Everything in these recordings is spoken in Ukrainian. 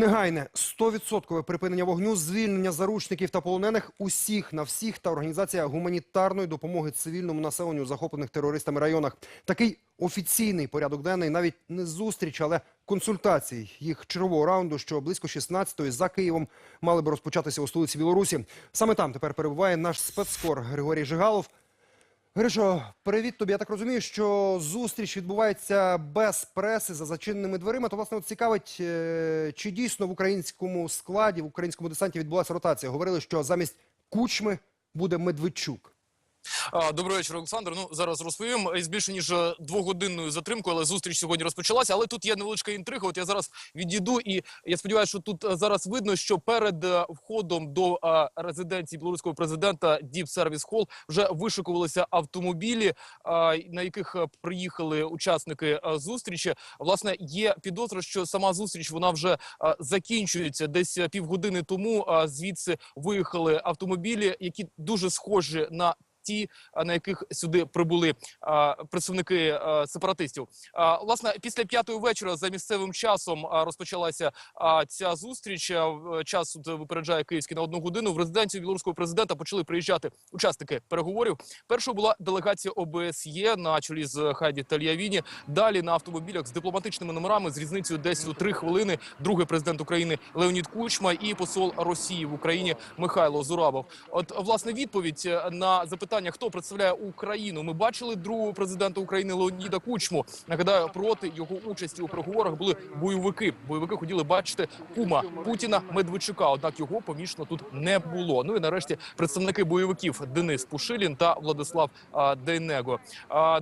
Негайне 100% припинення вогню, звільнення заручників та полонених усіх на всіх та організація гуманітарної допомоги цивільному населенню захоплених терористами районах. Такий офіційний порядок денний, навіть не зустріч, але консультацій їх чергового раунду, що близько 16-ї за Києвом мали би розпочатися у столиці Білорусі. Саме там тепер перебуває наш спецкор Григорій Жигалов. Гришо, привіт тобі. Я так розумію, що зустріч відбувається без преси за зачиненими дверима. То власне от цікавить, е, чи дійсно в українському складі, в українському десанті відбулася ротація. Говорили, що замість кучми буде Медведчук. Добрий вечір, Олександр. Ну зараз розповім із більше ніж е, двогодинною затримкою, але зустріч сьогодні розпочалася. Але тут є невеличка інтрига. От я зараз відійду, і я сподіваюся, що тут е, зараз видно, що перед е, входом до резиденції білоруського президента Deep Service Hall вже вишикувалися автомобілі, на яких приїхали учасники зустрічі. Власне, є підозра, що сама зустріч вона вже закінчується. Десь півгодини тому звідси виїхали автомобілі, які дуже схожі на ті, на яких сюди прибули представники сепаратистів. Власне, після п'ятої вечора за місцевим часом розпочалася ця зустріч. Час випереджає київський на одну годину. В резиденцію білоруського президента почали приїжджати учасники переговорів. Першою була делегація ОБСЄ на чолі з Хайді Тальявіні. Далі на автомобілях з дипломатичними номерами з різницею десь у три хвилини. Другий президент України Леонід Кучма і посол Росії в Україні Михайло Зурабов. От власне відповідь е, на запитання, хто представляє Україну. Ми бачили другого президента України Леоніда Кучму. Нагадаю, проти його участі у переговорах були бойовики. Бойовики хотіли бачити кума Путіна Медведчука. Однак його помішано тут не було. Ну і нарешті представники бойовиків Денис Пушилін та Владислав Дейнего.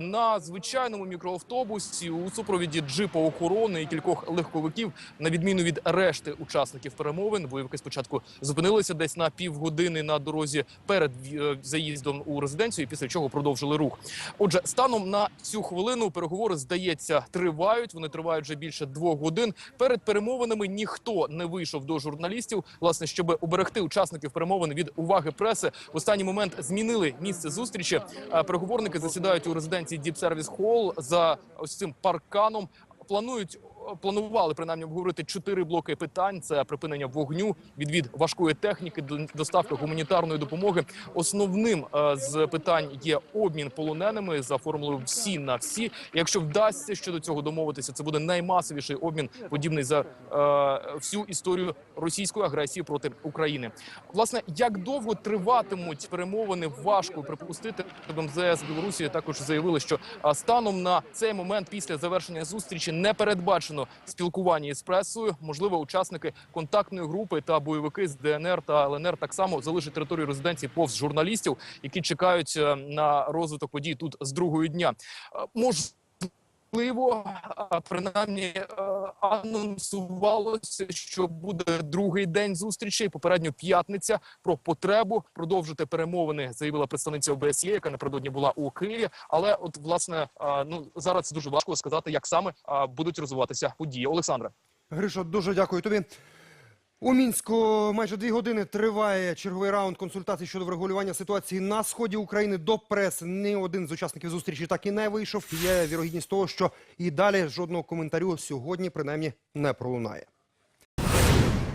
На звичайному мікроавтобусі у супровіді джипа охорони і кількох легковиків, на відміну від решти учасників перемовин, бойовики спочатку зупинилися десь на півгодини на дорозі перед е, заїздом у резиденцію, після чого продовжили рух. Отже, станом на цю хвилину переговори здається тривають. Вони тривають вже більше двох годин. Перед перемовинами ніхто не вийшов до журналістів, власне, щоб уберегти учасників перемовин від уваги преси. В останній момент змінили місце зустрічі. Переговорники засідають у резиденції Service Hall за ось цим парканом. Планують планували принаймні обговорити чотири блоки питань: це припинення вогню, відвід важкої техніки, до- доставка гуманітарної допомоги. Основним е, з питань є обмін полоненими за формулою всі на всі. Якщо вдасться щодо цього домовитися, це буде наймасовіший обмін, подібний за е, всю історію російської агресії проти України. Власне, як довго триватимуть перемовини, важко припустити. МЗС Білорусі також заявили, що станом на цей момент після завершення зустрічі не передбачено спілкування із пресою. Можливо, учасники контактної групи та бойовики з ДНР та ЛНР так само залишать територію резиденції повз журналістів, які чекають е, на розвиток подій тут з другого дня. Е, Мож Можливо, принаймні е, анонсувалося, що буде другий день зустрічей. Попередньо п'ятниця про потребу продовжити перемовини, заявила представниця ОБСЄ, яка напередодні була у Києві. Але от власне ну зараз дуже важко сказати, як саме будуть розвиватися події. Олександре. Гришо, дуже дякую тобі. У мінську майже дві години триває черговий раунд консультацій щодо врегулювання ситуації на сході України до преси. Ні один з учасників зустрічі так і не вийшов. Є вірогідність того, що і далі жодного коментарю сьогодні принаймні не пролунає.